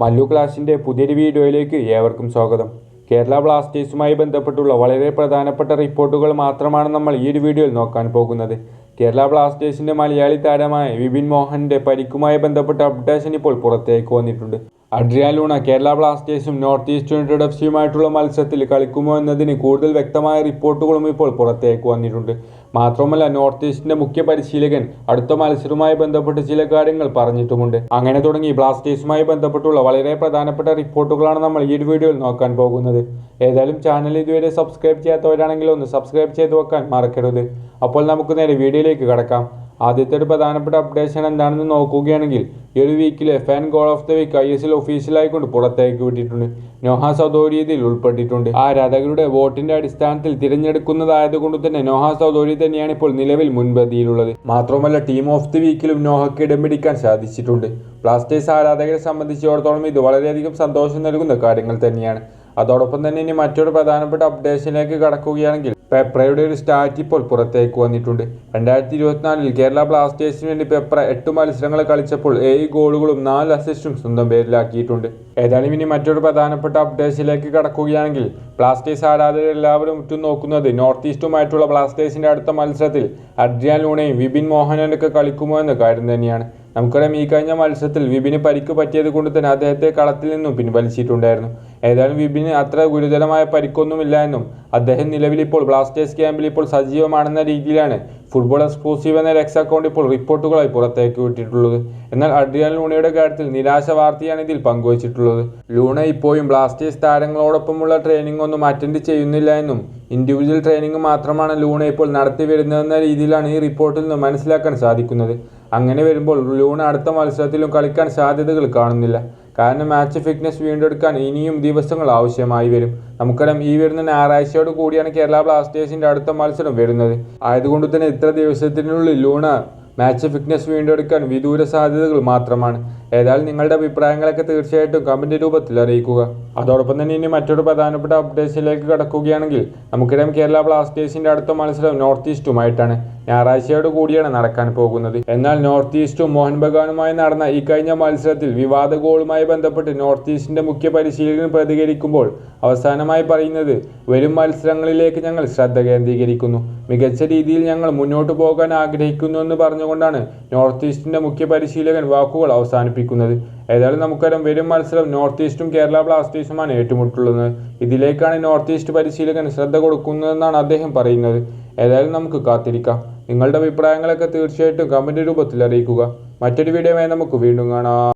മല്ലു ക്ലാസിന്റെ പുതിയൊരു വീഡിയോയിലേക്ക് ഏവർക്കും സ്വാഗതം. കേരള ബ്ലാസ്റ്റേഴ്സുമായി ബന്ധപ്പെട്ടുള്ള വളരെ പ്രധാനപ്പെട്ട റിപ്പോർട്ടുകൾ മാത്രമാണ് നമ്മൾ ഈ ഒരു വീഡിയോയിൽ നോക്കാൻ പോകുന്നത്. കേരള ബ്ലാസ്റ്റേഴ്സിന്റെ മലയാളി താരമായ വിപിൻ മോഹന്റെ പരിക്കുമായി ബന്ധപ്പെട്ട അപ്ഡേഷൻ ഇപ്പോൾ പുറത്തേക്ക് വന്നിട്ടുണ്ട്. അഡ്രിയാൻ ലൂണ കേരള ബ്ലാസ്റ്റേഴ്സും നോർത്ത് ഈസ്റ്റ് യുണൈറ്റഡ് എഫ് സിയുമായിട്ടുള്ള മത്സരത്തിൽ കളിക്കുമോ എന്നതിന് കൂടുതൽ വ്യക്തമായ റിപ്പോർട്ടുകളും ഇപ്പോൾ പുറത്തേക്ക് വന്നിട്ടുണ്ട്. മാത്രമല്ല നോർത്ത് ഈസ്റ്റിന്റെ മുഖ്യ പരിശീലകൻ അടുത്ത മത്സരവുമായി ബന്ധപ്പെട്ട് ചില കാര്യങ്ങൾ പറഞ്ഞിട്ടുമുണ്ട്. അങ്ങനെ തുടങ്ങി ബ്ലാസ്റ്റേഴ്സുമായി ബന്ധപ്പെട്ടുള്ള വളരെ പ്രധാനപ്പെട്ട റിപ്പോർട്ടുകളാണ് നമ്മൾ ഈ വീഡിയോയിൽ നോക്കാൻ പോകുന്നത്. ഏതായാലും ചാനൽ ഇതുവരെ സബ്സ്ക്രൈബ് ചെയ്യാത്തവരാണെങ്കിൽ ഒന്ന് സബ്സ്ക്രൈബ് ചെയ്ത് വെക്കാൻ മറക്കരുത്. അപ്പോൾ നമുക്ക് നേരെ വീഡിയോയിലേക്ക് കടക്കാം. ആദ്യത്തെ ഒരു പ്രധാനപ്പെട്ട അപ്ഡേഷൻ എന്താണെന്ന് നോക്കുകയാണെങ്കിൽ ഈ ഒരു വീക്കിലെ fan goal of the week I S L ഒഫീഷ്യലായിക്കൊണ്ട് പുറത്തേക്ക് വിട്ടിട്ടുണ്ട്. നോഹ സൗദോരി ഇതിൽ ഉൾപ്പെട്ടിട്ടുണ്ട്. ആരാധകരുടെ വോട്ടിന്റെ അടിസ്ഥാനത്തിൽ തിരഞ്ഞെടുക്കുന്നതായതുകൊണ്ട് തന്നെ നോഹ സൗദോരി തന്നെയാണ് ഇപ്പോൾ നിലവിൽ മുൻപന്തിയിലുള്ളത്. മാത്രമല്ല ടീം ഓഫ് ദി വീക്കിലും നോഹയ്ക്ക് ഇടം പിടിക്കാൻ സാധിച്ചിട്ടുണ്ട്. ബ്ലാസ്റ്റേഴ്സ് ആരാധകരെ സംബന്ധിച്ചിടത്തോളം ഇത് വളരെയധികം സന്തോഷം നൽകുന്ന കാര്യങ്ങൾ തന്നെയാണ്. അതോടൊപ്പം തന്നെ ഇനി മറ്റൊരു പ്രധാനപ്പെട്ട അപ്ഡേഷനിലേക്ക് കടക്കുകയാണെങ്കിൽ പെപ്രയുടെ ഒരു സ്റ്റാറ്റ് ഇപ്പോൾ പുറത്തേക്ക് വന്നിട്ടുണ്ട്. രണ്ടായിരത്തി ഇരുപത്തിനാലിൽ കേരള ബ്ലാസ്റ്റേഴ്സിന് വേണ്ടി പെപ്ര എട്ട് മത്സരങ്ങൾ കളിച്ചപ്പോൾ ഏഴ് ഗോളുകളും നാല് അസിസ്റ്റും സ്വന്തം പേരിലാക്കിയിട്ടുണ്ട്. ഏതായാലും ഇനി മറ്റൊരു പ്രധാനപ്പെട്ട അപ്ഡേഷനിലേക്ക് കടക്കുകയാണെങ്കിൽ ബ്ലാസ്റ്റേഴ്സ് ആരാധകർ എല്ലാവരും ഉറ്റുനോക്കുന്നത് നോർത്ത് ഈസ്റ്റുമായിട്ടുള്ള ബ്ലാസ്റ്റേഴ്സിന്റെ അടുത്ത മത്സരത്തിൽ അഡ്രിയാൻ ലൂണയും വിപിൻ മോഹനനൊക്കെ കളിക്കുമോ എന്ന കാര്യം തന്നെയാണ്. നമുക്കറിയാം ഈ കഴിഞ്ഞ മത്സരത്തിൽ വിപിന് പരിക്ക് പറ്റിയത് കൊണ്ട് തന്നെ അദ്ദേഹത്തെ കളത്തിൽ നിന്നും പിൻവലിച്ചിട്ടുണ്ടായിരുന്നു. ഏതായാലും വിപിന് അത്ര ഗുരുതരമായ പരിക്കൊന്നുമില്ല എന്നും അദ്ദേഹം നിലവിൽ ഇപ്പോൾ ബ്ലാസ്റ്റേഴ്സ് ക്യാമ്പിൽ ഇപ്പോൾ സജീവമാണെന്ന രീതിയിലാണ് ഫുട്ബോൾ എക്സ്ക്ലൂസീവ് എന്ന രക്ഷ അക്കൗണ്ട് ഇപ്പോൾ റിപ്പോർട്ടുകളായി പുറത്തേക്ക് വിട്ടിട്ടുള്ളത്. എന്നാൽ അഡ്രിയാൻ ലൂണയുടെ കാര്യത്തിൽ നിരാശ വാർത്തയാണ് ഇതിൽ പങ്കുവച്ചിട്ടുള്ളത്. ലൂണ ഇപ്പോഴും ബ്ലാസ്റ്റേഴ്സ് താരങ്ങളോടൊപ്പമുള്ള ട്രെയിനിങ് ഒന്നും അറ്റൻഡ് ചെയ്യുന്നില്ല എന്നും ഇൻഡിവിജ്വൽ ട്രെയിനിങ് മാത്രമാണ് ലൂണ ഇപ്പോൾ നടത്തി വരുന്നതെന്ന രീതിയിലാണ് ഈ റിപ്പോർട്ടിൽ നിന്ന് മനസ്സിലാക്കാൻ സാധിക്കുന്നത്. അങ്ങനെ വരുമ്പോൾ ലൂണ അടുത്ത മത്സരത്തിലും കളിക്കാൻ സാധ്യതകൾ കാണുന്നില്ല. കാരണം മാച്ച് ഫിറ്റ്നസ് വീണ്ടെടുക്കാൻ ഇനിയും ദിവസങ്ങൾ ആവശ്യമായി വരും. നമുക്കറിയാം ഈ വരുന്ന ഞായറാഴ്ചയോട് കൂടിയാണ് കേരള ബ്ലാസ്റ്റേഴ്സിന്റെ അടുത്ത മത്സരം വരുന്നത്. ആയതുകൊണ്ട് തന്നെ ഇത്ര ദിവസത്തിനുള്ളിൽ ലൂണ മാച്ച് ഫിറ്റ്നസ് വീണ്ടെടുക്കാൻ വിദൂര സാധ്യതകൾ മാത്രമാണ്. ഏതായാലും നിങ്ങളുടെ അഭിപ്രായങ്ങളൊക്കെ തീർച്ചയായിട്ടും കമന്റ് രൂപത്തിൽ അറിയിക്കുക. അതോടൊപ്പം തന്നെ ഇനി മറ്റൊരു പ്രധാനപ്പെട്ട അപ്ഡേറ്റ്സിലേക്ക് കടക്കുകയാണെങ്കിൽ നമുക്കിടം കേരള ബ്ലാസ്റ്റേഴ്സിന്റെ അടുത്ത മത്സരം നോർത്ത് ഈസ്റ്റുമായിട്ടാണ് ഞായറാഴ്ചയോട് കൂടിയാണ് നടക്കാൻ പോകുന്നത്. എന്നാൽ നോർത്ത് ഈസ്റ്റും മോഹൻ ബഗാനുമായി നടന്ന ഈ കഴിഞ്ഞ മത്സരത്തിൽ വിവാദ ഗോളുമായി ബന്ധപ്പെട്ട് നോർത്ത് ഈസ്റ്റിന്റെ മുഖ്യ പരിശീലകൻ പ്രതികരിക്കുമ്പോൾ അവസാനമായി പറയുന്നത് വരും മത്സരങ്ങളിലേക്ക് ഞങ്ങൾ ശ്രദ്ധ കേന്ദ്രീകരിക്കുന്നു. മികച്ച രീതിയിൽ ഞങ്ങൾ മുന്നോട്ട് പോകാൻ ആഗ്രഹിക്കുന്നു എന്ന് പറഞ്ഞുകൊണ്ടാണ് നോർത്ത് ഈസ്റ്റിന്റെ മുഖ്യ പരിശീലകൻ വാക്കുകൾ അവസാനിപ്പിക്കുന്നത്. ഏതായാലും നമുക്കറിയാം വരും മത്സരം നോർത്ത് ഈസ്റ്റും കേരള ബ്ലാസ്റ്റേഴ്സുമാണ് ഏറ്റുമുട്ടുള്ളത്. ഇതിലേക്കാണ് നോർത്ത് ഈസ്റ്റ് പരിശീലകൻ ശ്രദ്ധ കൊടുക്കുന്നതെന്നാണ് അദ്ദേഹം പറയുന്നത്. ഏതായാലും നമുക്ക് കാത്തിരിക്കാം. നിങ്ങളുടെ അഭിപ്രായങ്ങളൊക്കെ തീർച്ചയായിട്ടും കമന്റ് രൂപത്തിൽ അറിയിക്കുക. മറ്റൊരു വീഡിയോയുമായി നമുക്ക് വീണ്ടും കാണാം.